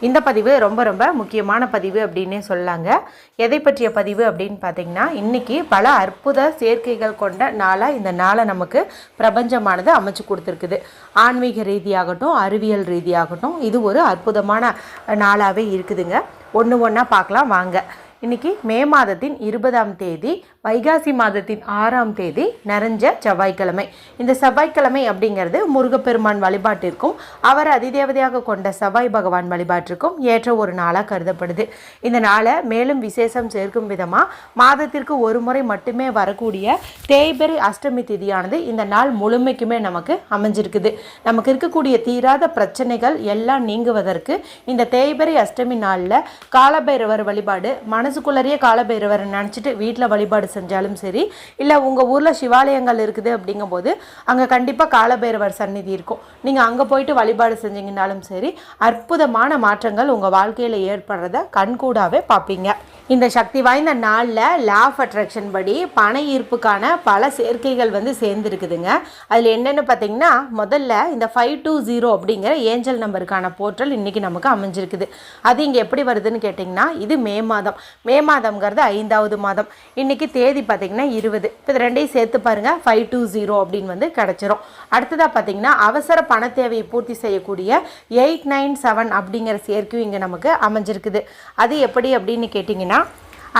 இந்த பதிவு ரொம்ப ரொம்ப முக்கியமான பதிவு அப்படின்னே சொல்லாங்க. எதை பற்றிய பதிவு அப்படின்னு பார்த்தீங்கன்னா இன்றைக்கி பல அற்புத சேர்க்கைகள் கொண்ட நாளாக இந்த நாளை நமக்கு பிரபஞ்சமானது அமைச்சு கொடுத்துருக்குது. ஆன்மீக ரீதியாகட்டும் அறிவியல் ரீதியாகட்டும் இது ஒரு அற்புதமான நாளாகவே இருக்குதுங்க. ஒன்று ஒன்றா பார்க்கலாம் வாங்க. இன்னைக்கு மே மாதத்தின் இருபதாம் தேதி வைகாசி மாதத்தின் ஆறாம் தேதி நிறைஞ்ச செவ்வாய்க்கிழமை. இந்த செவ்வாய்க்கிழமை அப்படிங்கிறது முருகப்பெருமான் வழிபாட்டிற்கும் அவர் அதிதேவதையாக கொண்ட செவ்வாய் பகவான் வழிபாட்டிற்கும் ஏற்ற ஒரு நாளாக கருதப்படுது. இந்த நாளை மேலும் விசேஷம் சேர்க்கும் விதமாக மாதத்திற்கு ஒரு முறை மட்டுமே வரக்கூடிய தேய்பெரி அஷ்டமி திதியானது இந்த நாள் முழுமைக்குமே நமக்கு அமைஞ்சிருக்குது. நமக்கு இருக்கக்கூடிய தீராத பிரச்சனைகள் எல்லாம் நீங்குவதற்கு இந்த தேய்பெரி அஷ்டமி நாளில் காலபைரவர் வழிபாடு மனசுக்குள்ளறிய காலபைரவரை நினச்சிட்டு வீட்டில் வழிபாடு செஞ்சாலும் சரி இல்லை உங்கள் ஊரில் சிவாலயங்கள் இருக்குது அப்படிங்கும்போது அங்கே கண்டிப்பாக காலபைரவர் சந்நிதி இருக்கும். நீங்கள் அங்கே போயிட்டு வழிபாடு செஞ்சீங்கனாலும் சரி அற்புதமான மாற்றங்கள் உங்கள் வாழ்க்கையில் ஏற்படுறத கண்கூடாவே பார்ப்பீங்க இந்த சக்தி வாய்ந்த நாளில் லா ஆஃப் அட்ராக்ஷன் படி பண ஈர்ப்புக்கான பல சேர்க்கைகள் வந்து சேர்ந்துருக்குதுங்க. அதில் என்னென்னு பார்த்தீங்கன்னா முதல்ல இந்த ஃபைவ் டூ ஜீரோ அப்படிங்கிற ஏஞ்சல் நம்பருக்கான போர்ட்டல் இன்றைக்கி நமக்கு அமைஞ்சிருக்குது. அது இங்கே எப்படி வருதுன்னு கேட்டிங்கன்னா இது மே மாதம். மே மாதம்ங்கிறது ஐந்தாவது மாதம். இன்றைக்கி தேதி பார்த்தீங்கன்னா இருபது. இப்போ இது ரெண்டையும் சேர்த்து பாருங்கள் ஃபைவ் டூ ஜீரோ அப்படின்னு வந்து கிடச்சிரும். அடுத்ததாக பார்த்தீங்கன்னா அவசர பண தேவையை பூர்த்தி செய்யக்கூடிய எயிட் நைன் செவன் அப்படிங்கிற சேர்க்கையும் இங்கே நமக்கு அமைஞ்சிருக்குது. அது எப்படி அப்படின்னு கேட்டிங்கன்னா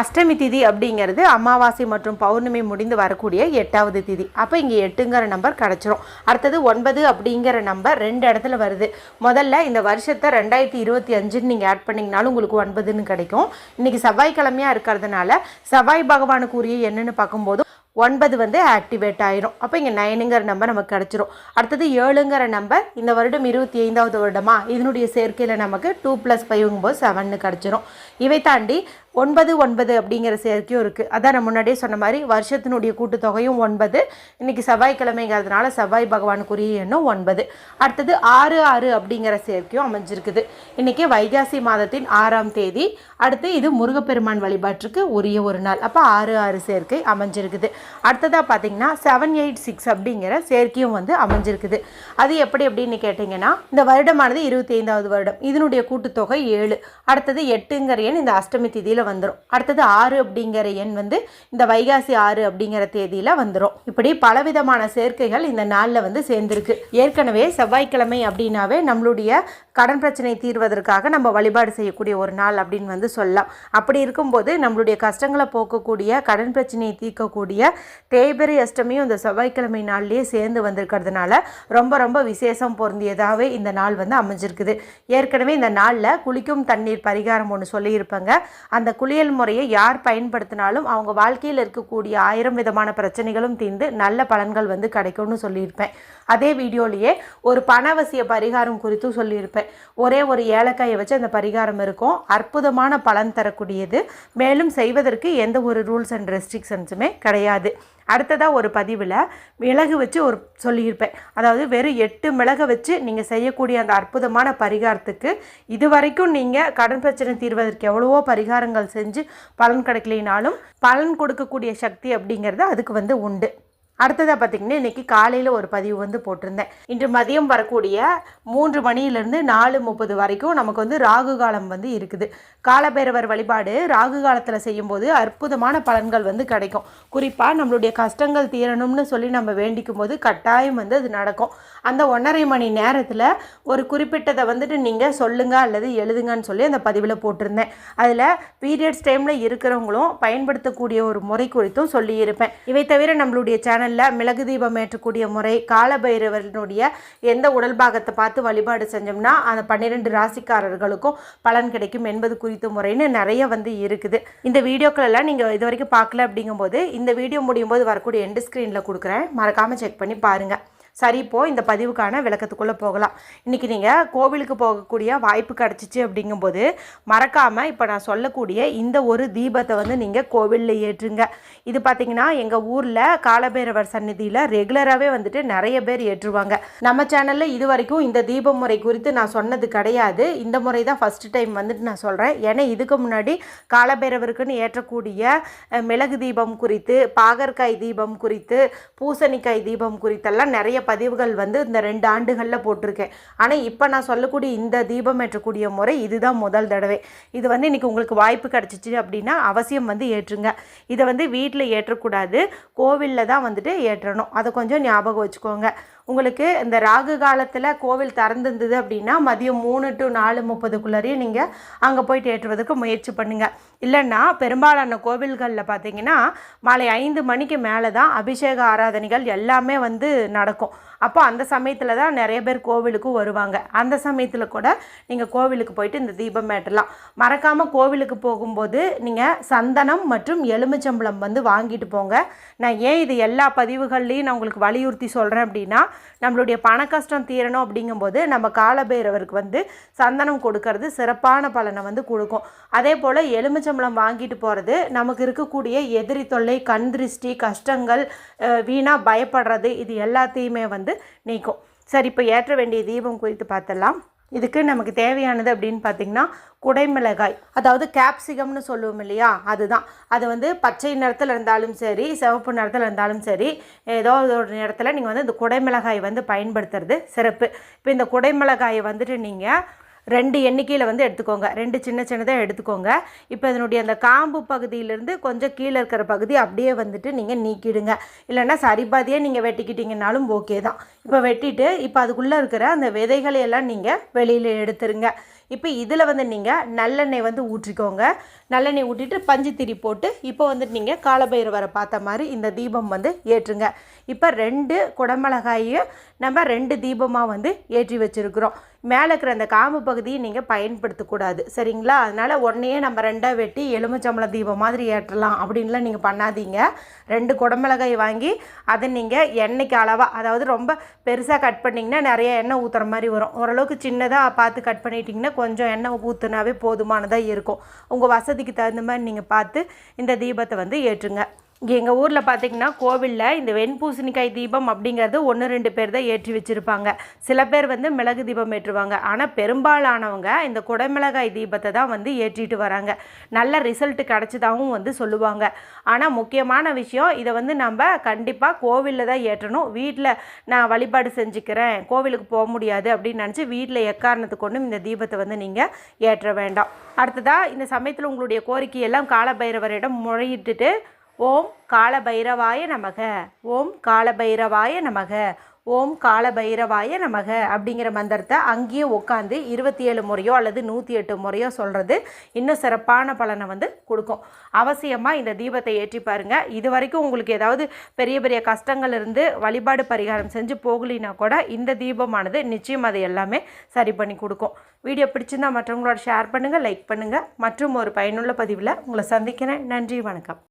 அஷ்டமி திதி அப்படிங்கிறது அமாவாசை மற்றும் பௌர்ணமி முடிந்து வரக்கூடிய எட்டாவது திதி. அப்போ இங்கே எட்டுங்கிற நம்பர் கிடச்சிரும். அடுத்தது ஒன்பது அப்படிங்கிற நம்பர் ரெண்டு இடத்துல வருது. முதல்ல இந்த வருஷத்தை ரெண்டாயிரத்தி இருபத்தி அஞ்சுன்னு நீங்கள் ஆட் பண்ணிங்கனாலும் உங்களுக்கு ஒன்பதுன்னு கிடைக்கும். இன்றைக்கி செவ்வாய்க்கிழமையாக இருக்கிறதுனால செவ்வாய் பகவானுக்குரிய என்னன்னு பார்க்கும்போது ஒன்பது வந்து ஆக்டிவேட் ஆயிரும். அப்போ இங்கே நைனுங்கிற நம்பர் நமக்கு கிடச்சிரும். அடுத்தது ஏழுங்கிற நம்பர் இந்த வருடம் இருபத்தி ஐந்தாவது வருடமா? இதனுடைய சேர்க்கையில் நமக்கு டூ ப்ளஸ் ஃபைவ்ங்கும்போது செவன்னு கிடச்சிரும். இவை தாண்டி ஒன்பது ஒன்பது அப்படிங்கிற சேர்க்கையும் இருக்குது அதான் நான் முன்னாடியே சொன்ன மாதிரி வருஷத்தினுடைய கூட்டுத்தொகையும் ஒன்பது. இன்றைக்கி செவ்வாய்க்கிழமைங்கிறதுனால செவ்வாய் பகவானுக்குரிய எண்ணும் ஒன்பது. அடுத்தது ஆறு ஆறு அப்படிங்கிற சேர்க்கையும் அமைஞ்சிருக்குது. இன்றைக்கி வைகாசி மாதத்தின் ஆறாம் தேதி. அடுத்து இது முருகப்பெருமான் வழிபாட்டுக்கு உரிய ஒரு நாள். அப்போ ஆறு ஆறு சேர்க்கை அமைஞ்சிருக்குது. அடுத்ததாக பார்த்தீங்கன்னா செவன் எயிட் சிக்ஸ் அப்படிங்கிற சேர்க்கையும் வந்து அமைஞ்சிருக்குது. அது எப்படி அப்படின்னு கேட்டிங்கன்னா இந்த வருடமானது இருபத்தி ஐந்தாவது வருடம். இதனுடைய கூட்டுத்தொகை ஏழு. அடுத்தது எட்டுங்கிற எண் இந்த அஷ்டமி திதியில் வந்துடும் அடுத்தது ஆறு அப்படிங்கிற எண் வந்து இந்த வைகாசி ஆறு அப்படிங்கிற தேதியில் வந்துடும் இப்படி பலவிதமான சேர்க்கைகள் இந்த நாளில் வந்து சேர்ந்துருக்கு. ஏற்கனவே செவ்வாய்க்கிழமை அப்படின்னாவே நம்மளுடைய கடன் பிரச்சனை தீர்வதற்காக நம்ம வழிபாடு செய்யக்கூடிய ஒரு நாள் அப்படின்னு வந்து சொல்லலாம். அப்படி இருக்கும்போது நம்மளுடைய கஷ்டங்களை போக்கக்கூடிய கடன் பிரச்சனையை தீர்க்கக்கூடிய தேய்பிரை அஷ்டமியும் இந்த செவ்வாய்க்கிழமை நாள்லேயே சேர்ந்து வந்திருக்கிறதுனால ரொம்ப ரொம்ப விசேஷம் பொருந்தியதாகவே இந்த நாள் வந்து அமைஞ்சிருக்குது. ஏற்கனவே இந்த நாளில் குளிக்கும் தண்ணீர் பரிகாரம் ஒன்று சொல்லியிருப்பாங்க. அந்த குளியல் முறையை யார் பயன்படுத்தினாலும் அவங்க வாழ்க்கையில் இருக்கக்கூடிய ஆயிரம் விதமான பிரச்சனைகளும் தீர்ந்து நல்ல பலன்கள் வந்து கிடைக்கும்னு சொல்லியிருப்பேன். அதே வீடியோலேயே ஒரு பணவசிய பரிகாரம் குறித்தும் சொல்லியிருப்பேன். ஒரே ஒரு ஏலக்காயை வச்சு அந்த பரிகாரம் இருக்கும். அற்புதமான பலன் தரக்கூடியது. மேலும் செய்வதற்கு எந்த ஒரு ரூல்ஸ் அண்ட் ரெஸ்ட்ரிக்ஷன்ஸுமே கிடையாது. அடுத்ததாக ஒரு பதிவில் மிளகு வச்சு ஒரு சொல்லியிருப்பேன். அதாவது வெறும் எட்டு மிளகை வச்சு நீங்கள் செய்யக்கூடிய அந்த அற்புதமான பரிகாரத்துக்கு இது வரைக்கும் நீங்கள் கடன் பிரச்சனை தீர்வதற்கு எவ்வளவோ பரிகாரங்கள் செஞ்சு பலன் கிடைக்கலினாலும் பலன் கொடுக்கக்கூடிய சக்தி அப்படிங்கிறது அதுக்கு வந்து உண்டு. அடுத்ததாக பார்த்திங்கன்னா இன்றைக்கி காலையில் ஒரு பதிவு வந்து போட்டிருந்தேன். இன்று மதியம் வரக்கூடிய மூன்று மணியிலேருந்து நாலு முப்பது வரைக்கும் நமக்கு வந்து ராகு காலம் வந்து இருக்குது. காலபைரவர் வழிபாடு ராகு காலத்தில் செய்யும்போது அற்புதமான பலன்கள் வந்து கிடைக்கும். குறிப்பாக நம்மளுடைய கஷ்டங்கள் தீரணும்னு சொல்லி நம்ம வேண்டிக்கும் போது கட்டாயம் வந்து அது நடக்கும். அந்த ஒன்றரை மணி நேரத்தில் ஒரு குறிப்பிட்டதை வந்துட்டு நீங்கள் சொல்லுங்கள் அல்லது எழுதுங்கன்னு சொல்லி அந்த பதிவில் போட்டிருந்தேன். அதில் பீரியட்ஸ் டைமில் இருக்கிறவங்களும் பயன்படுத்தக்கூடிய ஒரு முறை குறித்தும் சொல்லியிருப்பேன். இவை தவிர நம்மளுடைய சேனல் சேனலில் மிளகு தீபம் ஏற்றக்கூடிய முறை காலபைரவனுடைய எந்த உடல் பாகத்தை பார்த்து வழிபாடு செஞ்சோம்னா அந்த பன்னிரெண்டு ராசிக்காரர்களுக்கும் பலன் கிடைக்கும் என்பது குறித்த முறைன்னு நிறைய வந்து இருக்குது. இந்த வீடியோக்களெல்லாம் நீங்கள் இது வரைக்கும் பார்க்கல அப்படிங்கும்போது இந்த வீடியோ முடியும் போது வரக்கூடிய எண்டு ஸ்க்ரீனில் கொடுக்குறேன். மறக்காமல் செக் பண்ணி பாருங்கள் சரி இப்போது இந்த பதிவுக்கான விளக்கத்துக்குள்ளே போகலாம். இன்றைக்கி நீங்கள் கோவிலுக்கு போகக்கூடிய வாய்ப்பு கிடச்சிச்சு அப்படிங்கும்போது மறக்காமல் இப்போ நான் சொல்லக்கூடிய இந்த ஒரு தீபத்தை வந்து நீங்கள் கோவிலில் ஏற்றுங்க. இது பார்த்திங்கன்னா எங்கள் ஊரில் காலபைரவர் சந்நிதியில் ரெகுலராகவே வந்துட்டு நிறைய பேர் ஏற்றுவாங்க. நம்ம சேனலில் இது வரைக்கும் இந்த தீப முறை குறித்து நான் சொன்னது கிடையாது. இந்த முறை தான் ஃபஸ்ட்டு டைம் வந்துட்டு நான் சொல்கிறேன் ஏன்னா இதுக்கு முன்னாடி காலபைரவருக்குன்னு ஏற்றக்கூடிய மிளகு தீபம் குறித்து பாகற்காய் தீபம் குறித்து பூசணிக்காய் தீபம் குறித்தெல்லாம் நிறைய பதிவுகள் வந்து இந்த ரெண்டு ஆண்டுகளில் போட்டிருக்கேன். ஆனால் இப்போ நான் சொல்லக்கூடிய இந்த தீபம் ஏற்றக்கூடிய முறை இதுதான் முதல் தடவை. இது வந்து இன்றைக்கி உங்களுக்கு வாய்ப்பு கிடச்சிச்சு அப்படின்னா அவசியம் வந்து ஏற்றுங்க. இதை வந்து வீட்டில் ஏற்றக்கூடாது. கோவிலில் தான் வந்துட்டு ஏற்றணும். அதை கொஞ்சம் ஞாபகம் வச்சுக்கோங்க. உங்களுக்கு இந்த ராகு காலத்தில் கோவில் திறந்துருந்தது அப்படின்னா மதியம் மூணு டு நாலு முப்பதுக்குள்ளாரையும் நீங்கள் அங்கே போயிட்டு ஏற்றுவதற்கு முயற்சி பண்ணுங்கள் இல்லைன்னா பெரும்பாலான கோவில்களில் பார்த்தீங்கன்னா மாலை ஐந்து மணிக்கு மேலே தான் அபிஷேக ஆராதனைகள் எல்லாமே வந்து நடக்கும். அப்போ அந்த சமயத்தில் தான் நிறைய பேர் கோவிலுக்கும் வருவாங்க. அந்த சமயத்தில் கூட நீங்கள் கோவிலுக்கு போயிட்டு இந்த தீபம் ஏற்றலாம். மறக்காமல் கோவிலுக்கு போகும்போது நீங்கள் சந்தனம் மற்றும் எலுமிச்சம்பளம் வந்து வாங்கிட்டு போங்க. நான் ஏன் இது எல்லா பதிவுகள்லையும் நான் உங்களுக்கு வலியுறுத்தி சொல்கிறேன் அப்படின்னா நம்மளுடைய பண கஷ்டம் தீரணும் அப்படிங்கும்போது நம்ம காலபைரவருக்கு வந்து சந்தனம் கொடுக்கறது சிறப்பான பலனை வந்து கொடுக்கும். அதே போல் எலுமிச்சம்பளம் வாங்கிட்டு போகிறது நமக்கு இருக்கக்கூடிய எதிரி தொல்லை கண் திருஷ்டி கஷ்டங்கள் வீணாக பயப்படுறது இது எல்லாத்தையுமே வந்து நீக்கும். சரி இப்போ ஏற்ற வேண்டிய தீபம் குறித்து பார்த்தலாம் இதுக்கு நமக்கு தேவையானது அப்படின்னு பார்த்தீங்கன்னா குடைமிளகாய். அதாவது கேப்சிகம்னு சொல்லுவோம் இல்லையா? அதுதான். அது வந்து பச்சை நிறத்தில் இருந்தாலும் சரி சிவப்பு நிறத்தில் இருந்தாலும் சரி ஏதோ ஒரு நிறத்தில் நீங்கள் வந்து இந்த குடைமிளகாய் வந்து பயன்படுத்துறது சிறப்பு. இப்போ இந்த குடைமிளகாயை வந்துட்டு நீங்கள் ரெண்டு எண்ணிக்கையில் வந்து எடுத்துக்கோங்க. ரெண்டு சின்ன சின்னதாக எடுத்துக்கோங்க. இப்போ இதனுடைய அந்த காம்பு பகுதியிலேருந்து கொஞ்சம் கீழே இருக்கிற பகுதி அப்படியே வந்துட்டு நீங்கள் நீக்கிடுங்க. இல்லைன்னா சரிபாதியாக நீங்கள் வெட்டிக்கிட்டீங்கனாலும் ஓகே தான். இப்போ வெட்டிட்டு இப்போ அதுக்குள்ளே இருக்கிற அந்த விதைகளை எல்லாம் நீங்கள் வெளியில் எடுத்துருங்க. இப்போ இதில் வந்து நீங்கள் நல்லெண்ணெய் வந்து ஊற்றிக்கோங்க. நல்லெண்ணெய் ஊற்றிட்டு பஞ்சு திரி போட்டு இப்போ வந்துட்டு நீங்கள் காலபைரவரை பார்த்த மாதிரி இந்த தீபம் வந்து ஏற்றுங்க. இப்போ ரெண்டு குடமிளகாயும் நம்ம ரெண்டு தீபமாக வந்து ஏற்றி வச்சுருக்குறோம். மேலே இருக்கிற அந்த காம்பு பகுதியை நீங்கள் பயன்படுத்தக்கூடாது. சரிங்களா? அதனால் உடனே நம்ம ரெண்டாக வெட்டி எலுமிச்சம்பளம் தீபம் மாதிரி ஏற்றலாம் அப்படின்லாம் நீங்கள் பண்ணாதீங்க. ரெண்டு குடமிளகாய் வாங்கி அதை நீங்கள் எண்ணெய்க்கு அளவாக அதாவது ரொம்ப பெருசாக கட் பண்ணிங்கன்னா நிறைய எண்ணெய் ஊற்றுற மாதிரி வரும். ஓரளவுக்கு சின்னதாக பார்த்து கட் பண்ணிட்டீங்கன்னா கொஞ்சம் எண்ணெய் ஊற்றுனாவே போதுமானதாக இருக்கும். உங்கள் வசதிக்கு தகுந்த மாதிரி நீங்கள் பார்த்து இந்த தீபத்தை வந்து ஏற்றுங்க. இங்கே எங்கள் ஊரில் பார்த்தீங்கன்னா கோவிலில் இந்த வெண்பூசணிக்காய் தீபம் அப்படிங்கிறது ஒன்று ரெண்டு பேர் தான் ஏற்றி வச்சுருப்பாங்க. சில பேர் வந்து மிளகு தீபம் ஏற்றுவாங்க. ஆனால் பெரும்பாலானவங்க இந்த குடமிளகாய் தீபத்தை தான் வந்து ஏற்றிட்டு வராங்க. நல்ல ரிசல்ட் கிடச்சதாகவும் வந்து சொல்லுவாங்க. ஆனால் முக்கியமான விஷயம் இதை வந்து நம்ம கண்டிப்பாக கோவிலில் தான் ஏற்றணும். வீட்டில் நான் வழிபாடு செஞ்சுக்கிறேன் கோவிலுக்கு போக முடியாது அப்படின்னு நினச்சி வீட்டில் எக்காரணத்துக்கு கொண்டும் இந்த தீபத்தை வந்து நீங்கள் ஏற்ற வேண்டாம். அடுத்ததாக இந்த சமயத்தில் உங்களுடைய கோரிக்கையெல்லாம் காலபைரவரிடம் முறையிட்டுட்டு ஓம் காலபைரவாய நமக. ஓம் காலபைரவாய நமக. ஓம் காலபைரவாய நமக அப்படிங்கிற மந்திரத்தை அங்கேயே உட்காந்து இருபத்தி ஏழு முறையோ அல்லது நூற்றி எட்டு முறையோ சொல்கிறது இன்னும் சிறப்பான பலனை வந்து கொடுக்கும். அவசியமாக இந்த தீபத்தை ஏற்றி பாருங்கள் இது வரைக்கும் உங்களுக்கு ஏதாவது பெரிய பெரிய கஷ்டங்கள் இருந்து வழிபாடு பரிகாரம் செஞ்சு போகலினா கூட இந்த தீபமானது நிச்சயம் அதை எல்லாமே சரி பண்ணி கொடுக்கும். வீடியோ பிடிச்சிருந்தா மற்றவங்களோட ஷேர் பண்ணுங்கள் லைக் பண்ணுங்கள் மற்றும் ஒரு பயனுள்ள பதிவில் உங்களை சந்திக்கிறேன். நன்றி வணக்கம்.